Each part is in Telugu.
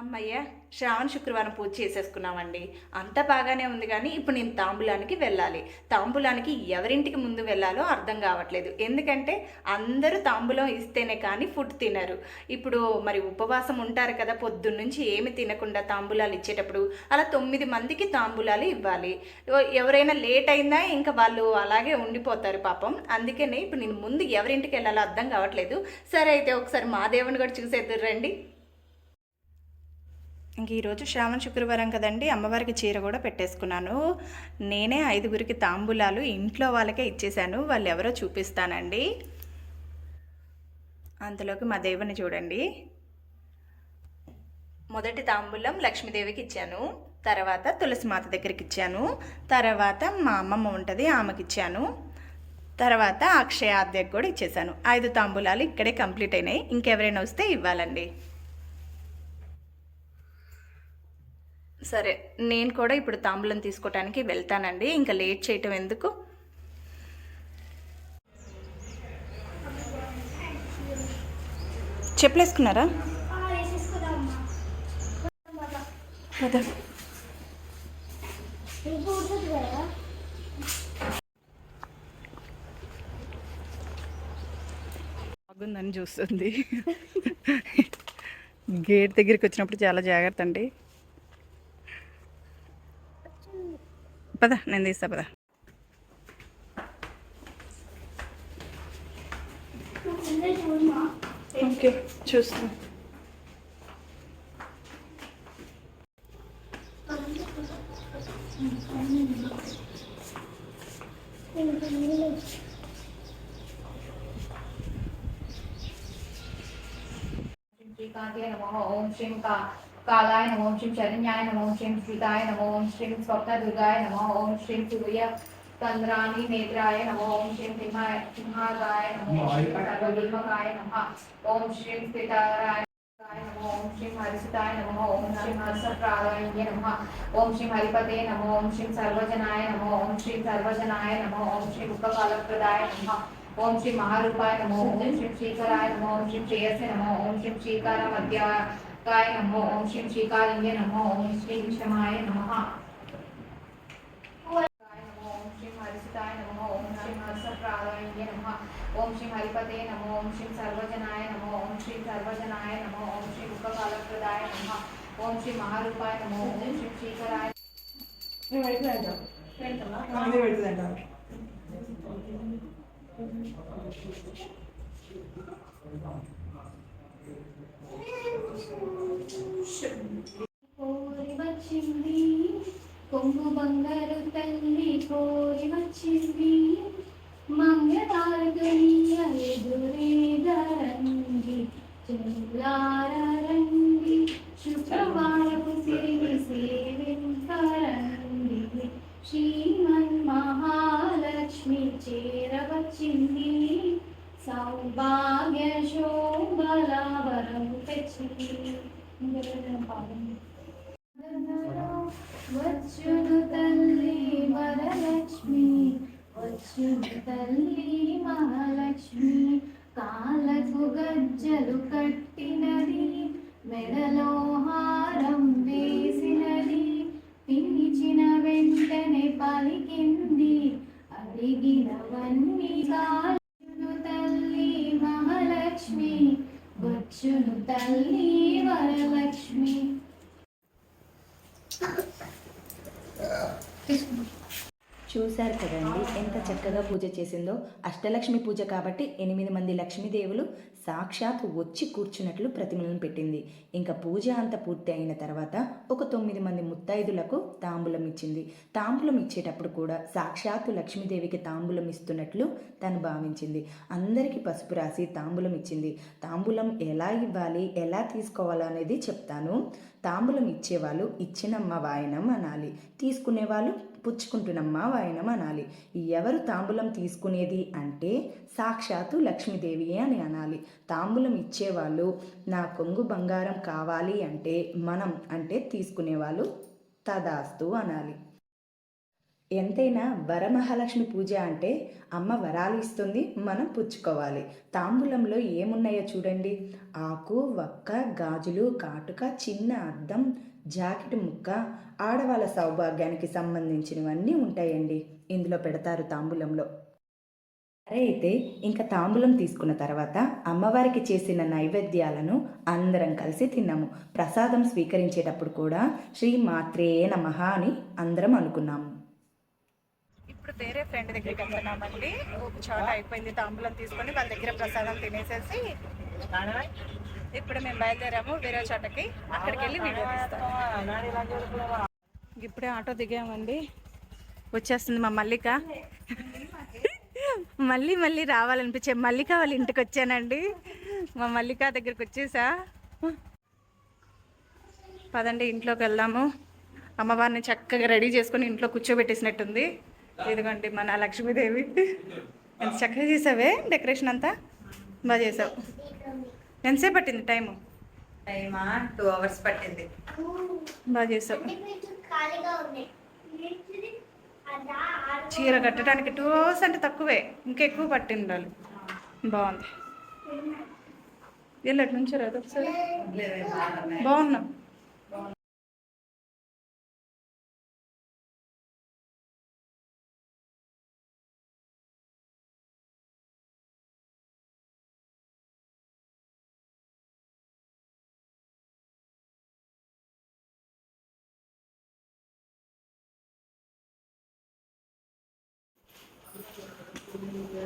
అమ్మయ్య శ్రావణ శుక్రవారం పూజ చేసేసుకున్నామండి. అంత బాగానే ఉంది కానీ ఇప్పుడు నేను తాంబూలానికి వెళ్ళాలి. తాంబూలానికి ఎవరింటికి ముందు వెళ్ళాలో అర్థం కావట్లేదు. ఎందుకంటే అందరూ తాంబూలం ఇస్తేనే కానీ ఫుడ్ తినరు. ఇప్పుడు మరి ఉపవాసం ఉంటారు కదా పొద్దున్నుంచి ఏమి తినకుండా తాంబూలాలు ఇచ్చేటప్పుడు అలా తొమ్మిది మందికి తాంబూలాలు ఇవ్వాలి. ఎవరైనా లేట్ అయిందా ఇంకా వాళ్ళు అలాగే ఉండిపోతారు పాపం. అందుకనే ఇప్పుడు నేను ముందు ఎవరింటికి వెళ్ళాలో అర్థం కావట్లేదు. సరే అయితే ఒకసారి మా దేవుని కూడా చూసేద్దరు రండి. ఇంక ఈరోజు శ్రావణ శుక్రవారం కదండి అమ్మవారికి చీర కూడా పెట్టేసుకున్నాను. నేనే ఐదుగురికి తాంబూలాలు ఇంట్లో వాళ్ళకే ఇచ్చేశాను వాళ్ళు ఎవరో చూపిస్తానండి. అంతలోకి మా దేవుని చూడండి. మొదటి తాంబూలం లక్ష్మీదేవికి ఇచ్చాను తర్వాత తులసి మాత దగ్గరికి ఇచ్చాను తర్వాత మా అమ్మమ్మ ఉంటుంది ఆమెకి ఇచ్చాను తర్వాత అక్షయ ఆద్యకు కూడా ఇచ్చేసాను ఐదు తాంబూలాలు ఇక్కడే కంప్లీట్ అయినాయి ఇంకెవరైనా వస్తే ఇవ్వాలండి. సరే నేను కూడా ఇప్పుడు తాంబూలం తీసుకోవటానికి వెళ్తానండి. ఇంకా లేట్ చేయటం ఎందుకు? చెప్పలేసుకున్నారా? బాగుందని చూస్తుంది. గేట్ దగ్గరికి వచ్చినప్పుడు చాలా జాగ్రత్త అండి. ಪದ ನಂದಿಸ ಪದ ఓకే చూస్తాం ఓం శ్రీం కా कालाय नमो ओम श्रीं शरण्याय नमः ओम श्रीं श्रीताय नमः ओम श्रीं स्वप्नदुर्गाय नमः ओम श्रीं सूर्य चंद्राणी नेत्राय नमः ओम श्रीं सिंहाय सिंहागाय नमः ओम श्रीं सर्वभीमकाय नमः ओम श्रीं स्थिताराय ओम श्रीं हरिसुताय नमः ओम श्रीं हरिपते नमो ओम श्रीं सर्वजनाय नमो ओम श्रीं सर्वजनाय नमो ओम श्रीं उपकालप्रदाय नमः ओम श्री महारूपाय नमो ओम श्री श्रीकराय नमो ओम श्री श्रेयसे नमो ओम श्री श्रीकार मध्याय नमो ओम श्री श्रीकालिंगे नमो ओम श्री क्षमाय नमः ओम श्री हरिपते नमो ओम श्री सर्वजनाय नमो ओम श्री सर्वजनाय नमो ओम श्री उपकालप्रदाय नमः ओम श्री महारूपाय नमो ओम श्री श्रीकराय కోరి కొంగు బంగారు తల్లి పోయి వచ్చింది. మంగళారతునియ ఎదురేదరంగి చెల్లారంగి శుక్రవారపు సిరిని సేవింపరండి శ్రీమన్ మహాలక్ష్మి చేరవచ్చింది సౌభాగ్య శోభలావరం తెచ్చింది. వచ్చును చూశారు కదండి ఎంత చక్కగా పూజ చేసిందో. అష్టలక్ష్మి పూజ కాబట్టి ఎనిమిది మంది లక్ష్మీదేవులు సాక్షాత్ వచ్చి కూర్చున్నట్లు ప్రతిమలను పెట్టింది. ఇంకా పూజ అంతా పూర్తి అయిన తర్వాత ఒక తొమ్మిది మంది ముత్తైదులకు తాంబూలం ఇచ్చింది. తాంబూలం ఇచ్చేటప్పుడు కూడా సాక్షాత్తు లక్ష్మీదేవికి తాంబూలం ఇస్తున్నట్లు తను భావించింది. అందరికీ పసుపు రాసి తాంబూలం ఇచ్చింది. తాంబూలం ఎలా ఇవ్వాలి ఎలా తీసుకోవాలనేది చెప్తాను. తాంబూలం ఇచ్చేవాళ్ళు ఇచ్చినమ్మ వాయనం అనాలి. తీసుకునేవాళ్ళు పుచ్చుకుంటున్నమ్మ వాయనం అనాలి. ఎవరు తాంబూలం తీసుకునేది అంటే సాక్షాత్తు లక్ష్మీదేవి అని అనాలి. తాంబూలం ఇచ్చేవాళ్ళు నా కొంగు బంగారం కావాలి అంటే మనం అంటే తీసుకునేవాళ్ళు తదాస్తు అనాలి. ఎంతైనా వరమహాలక్ష్మి పూజ అంటే అమ్మ వరాలు ఇస్తుంది మనం పుచ్చుకోవాలి. తాంబూలంలో ఏమున్నాయో చూడండి. ఆకు వక్క గాజులు కాటుక చిన్న అద్దం జాకెట్ ముక్క ఆడవాళ్ళ సౌభాగ్యానికి సంబంధించినవన్నీ ఉంటాయండి. ఇందులో పెడతారు తాంబూలంలో. సరే అయితే ఇంకా తాంబూలం తీసుకున్న తర్వాత అమ్మవారికి చేసిన నైవేద్యాలను అందరం కలిసి తిన్నాము. ప్రసాదం స్వీకరించేటప్పుడు కూడా శ్రీ మాత్రే నమః అని అందరం అనుకున్నాము. ఇప్పుడు వేరే ఫ్రెండ్ దగ్గరికి వెళ్తున్నామండి. ఒక చోట అయిపోయింది తాంబూలం తీసుకొని వాళ్ళ దగ్గర ప్రసాదం తినేసేసి ఇప్పుడు మేము బయలుదేరాము వేరే చోటకి. అక్కడికి వెళ్ళి వీడియో తీస్తాం ఇప్పుడే ఆటో దిగామండి. వచ్చేస్తుంది మా మల్లిక. మళ్ళీ మళ్ళీ రావాలనిపించే మల్లిక వాళ్ళ ఇంటికి వచ్చానండి. మా మల్లిక దగ్గరికి వచ్చేసా. పదండి ఇంట్లోకి వెళ్దాము. అమ్మవారిని చక్కగా రెడీ చేసుకొని ఇంట్లో కూర్చోబెట్టేసినట్టుంది. ఇదిగోండి మన లక్ష్మీదేవి. ఎంత చక్కగా చేసావే డెకరేషన్ అంతా? బాగా చేసావు. ఎంతసేపు పట్టింది టైము? టైమా? టూ అవర్స్ పట్టింది. బాగా చేసావు. చీర కట్టడానికి టూ అవర్స్ అంటే తక్కువే ఇంకెక్కువ పట్టింది ఉండాలి బాగుంది. వెళ్ళటి నుంచి రాదు ఒకసారి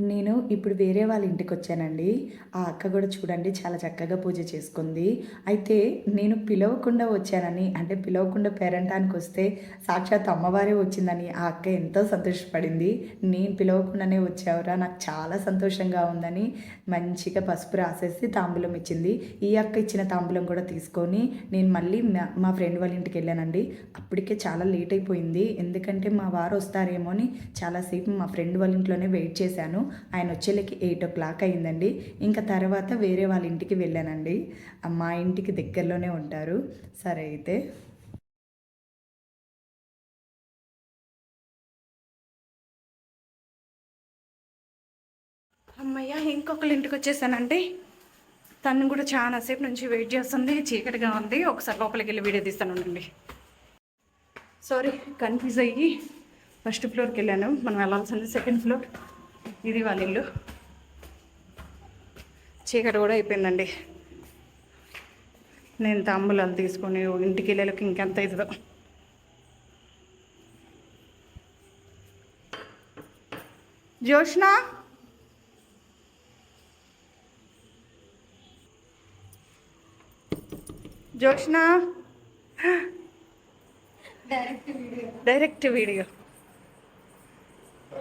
నేను ఇప్పుడు వేరే వాళ్ళ ఇంటికి వచ్చానండి. ఆ అక్క కూడా చూడండి చాలా చక్కగా పూజ చేసుకుంది. అయితే నేను పిలవకుండా వచ్చానని అంటే పిలవకుండా పేరంటానికి వస్తే సాక్షాత్ అమ్మవారే వచ్చిందని ఆ అక్క ఎంతో సంతోషపడింది. నేను పిలవకుండానే వచ్చావురా నాకు చాలా సంతోషంగా ఉందని మంచిగా పసుపు రాసేసి తాంబూలం ఇచ్చింది. ఈ అక్క ఇచ్చిన తాంబూలం కూడా తీసుకొని నేను మళ్ళీ మా- మా ఫ్రెండ్ వాళ్ళ ఇంటికి వెళ్ళానండి. అప్పటికే చాలా లేట్ అయిపోయింది. ఎందుకంటే మా వారు వస్తారేమో అని చాలాసేపు మా ఫ్రెండ్ వాళ్ళ ఇంట్లోనే వెయిట్ చేశాను. ఆయన వచ్చేళ్ళకి ఎయిట్ ఓ క్లాక్ అయిందండి. ఇంకా తర్వాత వేరే వాళ్ళ ఇంటికి వెళ్ళానండి. మా ఇంటికి దగ్గరలోనే ఉంటారు. సరే అయితే. అమ్మయ్య ఇంకొకళ్ళ ఇంటికి వచ్చేసానండి. తను కూడా చాలా సేపు నుంచి వెయిట్ చేస్తుంది చీకటిగా ఉంది. ఒకసారి లోపలికి వెళ్ళి వీడియో తీస్తాను ఉండండి. సారీ కన్ఫ్యూజ్ అయ్యి ఫస్ట్ ఫ్లోర్కి వెళ్ళాను. మనం వెళ్ళాల్సింది సెకండ్ ఫ్లోర్ ఇది వాళ్ళ ఇల్లు. చీకటి కూడా అయిపోయిందండి. నేను తాంబూలాలు తీసుకొని ఇంటికి వెళ్ళేలోకి ఇంకెంత అవుతుందో. జోష్నా జోష్న డైరెక్ట్ వీడియో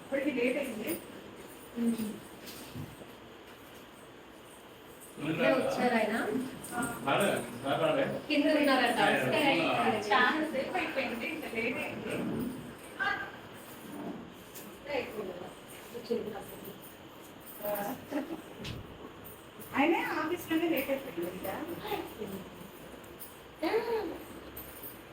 ఇప్పటికి లేట్ అయింది కింద ఉన్నారంట చాలా సేపు అయిపోయింది ఇంత లేట్ అయింది అయినా ఆఫీస్లోనే లేట్ అయిపోయింది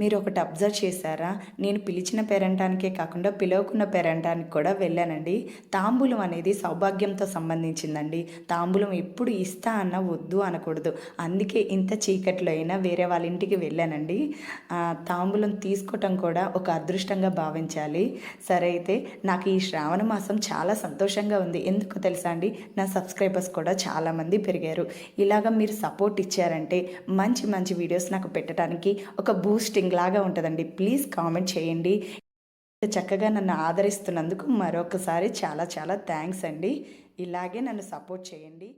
మీరు ఒకటి అబ్జర్వ్ చేశారా? నేను పిలిచిన పేరంటానికే కాకుండా పిలవకున్న పేరంటానికి కూడా వెళ్ళానండి. తాంబూలం అనేది సౌభాగ్యంతో సంబంధించిందండి. తాంబూలం ఎప్పుడు ఇస్తా అన్న వద్దు అనకూడదు. అందుకే ఇంత చీకట్లో అయినా వేరే వాళ్ళ ఇంటికి వెళ్ళానండి. తాంబూలం తీసుకోవటం కూడా ఒక అదృష్టంగా భావించాలి. సరే అయితే నాకు ఈ శ్రావణ మాసం చాలా సంతోషంగా ఉంది. ఎందుకు తెలుసా అండి? నా సబ్స్క్రైబర్స్ కూడా చాలామంది పెరిగారు. ఇలాగ మీరు సపోర్ట్ ఇచ్చారంటే మంచి మంచి వీడియోస్ నాకు పెట్టడానికి ఒక బూస్టింగ్ లాగా ఉంటుందండి. ప్లీజ్ కామెంట్ చేయండి. చక్కగా నన్ను ఆదరిస్తున్నందుకు మరొకసారి చాలా చాలా థ్యాంక్స్ అండి. ఇలాగే నన్ను సపోర్ట్ చేయండి.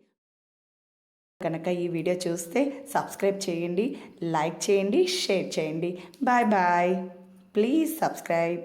కనుక ఈ వీడియో చూస్తే సబ్స్క్రైబ్ చేయండి లైక్ చేయండి షేర్ చేయండి. Bye bye please subscribe